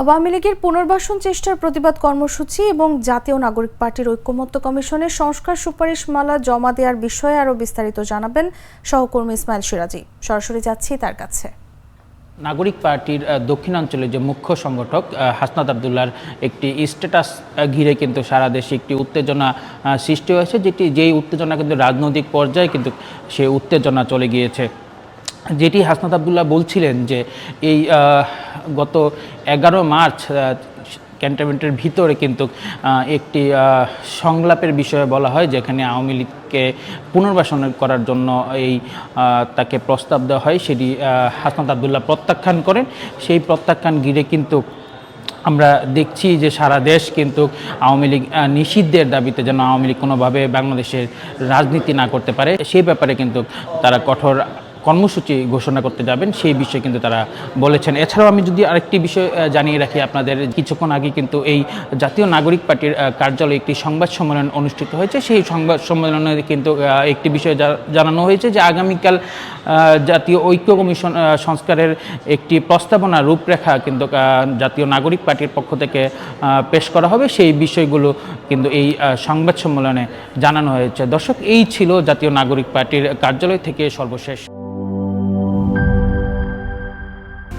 আওয়ামী লীগের পুনর্বাসন চেষ্টার প্রতিবাদ কর্মসূচি এবং জাতীয় নাগরিক পার্টির ঐক্যমত্য কমিশনের সংস্কার সুপারিশ মালা জমা দেওয়ার বিষয়ে আরও বিস্তারিত জানাবেন সহকর্মী ইসমাইল সিরাজি। সরাসরি যাচ্ছি তার কাছে। নাগরিক পার্টির আহ, দক্ষিণাঞ্চলের যে মুখ্য সংগঠক হাসনাত আবদুল্লার একটি স্ট্যাটাস ঘিরে কিন্তু সারা দেশে একটি উত্তেজনা সৃষ্টি হয়েছে যেটি যেই উত্তেজনা কিন্তু রাজনৈতিক পর্যায়ে কিন্তু সেই উত্তেজনা চলে গিয়েছে। যেটি হাসনাত আবদুল্লাহ বলছিলেন যে এই গত এগারো মার্চ ক্যান্টনমেন্টের ভিতরে কিন্তু একটি সংলাপের বিষয়ে বলা হয় যেখানে আওয়ামী লীগকে পুনর্বাসন করার জন্য এই তাকে প্রস্তাব দেওয়া হয়, সেটি হাসনাত আবদুল্লাহ প্রত্যাখ্যান করেন। সেই প্রত্যাখ্যান ঘিরে কিন্তু আমরা দেখছি যে সারা দেশ কিন্তু আওয়ামী লীগ নিষিদ্ধের দাবিতে যেন আওয়ামী লীগ কোনোভাবে বাংলাদেশের রাজনীতি না করতে পারে। সেই ব্যাপারে কিন্তু তারা কঠোর কর্মসূচি ঘোষণা করতে যাবেন, সেই বিষয়ে কিন্তু তারা বলেছেন। এছাড়াও আমি যদি আরেকটি বিষয় জানিয়ে রাখি আপনাদের, কিছুক্ষণ আগে কিন্তু এই জাতীয় নাগরিক পার্টির কার্যালয়ে একটি সংবাদ সম্মেলন অনুষ্ঠিত হয়েছে। সেই সংবাদ সম্মেলনে কিন্তু একটি বিষয় জানানো হয়েছে যে আগামীকাল জাতীয় ঐক্য কমিশন সংস্কারের একটি প্রস্তাবনা রূপরেখা কিন্তু জাতীয় নাগরিক পার্টির পক্ষ থেকে পেশ করা হবে। সেই বিষয়গুলো কিন্তু এই সংবাদ সম্মেলনে জানানো হয়েছে। দর্শক, এই ছিল জাতীয় নাগরিক পার্টির কার্যালয় থেকে সর্বশেষ।